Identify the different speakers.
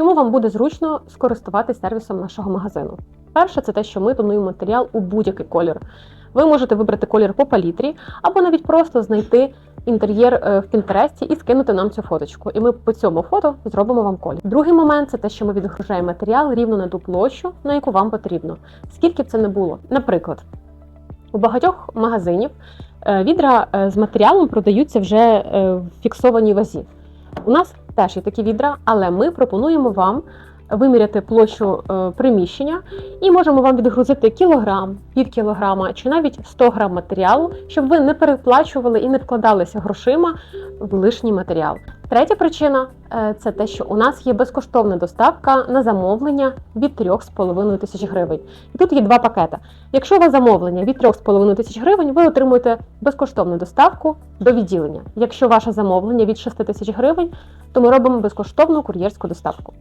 Speaker 1: Чому вам буде зручно скористуватись сервісом нашого магазину? Перше, це те, що ми тонуємо матеріал у будь-який колір. Ви можете вибрати колір по палітрі, або навіть просто знайти інтер'єр е, в Пінтересті і скинути нам цю фоточку. І ми по цьому фото зробимо вам колір. Другий момент це те, що ми відгружаємо матеріал рівно на ту площу, на яку вам потрібно. Скільки б це не було. Наприклад, у багатьох магазинів е, відра е, з матеріалом продаються вже в фіксованій вазі. У нас теж є такі відра, але ми пропонуємо вам виміряти площу е, приміщення і можемо вам відгрузити кілограм, пів кілограма чи навіть 100 грам матеріалу, щоб ви не переплачували і не вкладалися грошима в лишній матеріал. Третя причина е, це те, що у нас є безкоштовна доставка на замовлення від 3,5 тисяч гривень. І тут є два пакети. Якщо у вас замовлення від 3,5 тисяч гривень, ви отримуєте безкоштовну доставку до відділення. Якщо ваше замовлення від 6 тисяч гривень, то ми робимо безкоштовну кур'єрську доставку.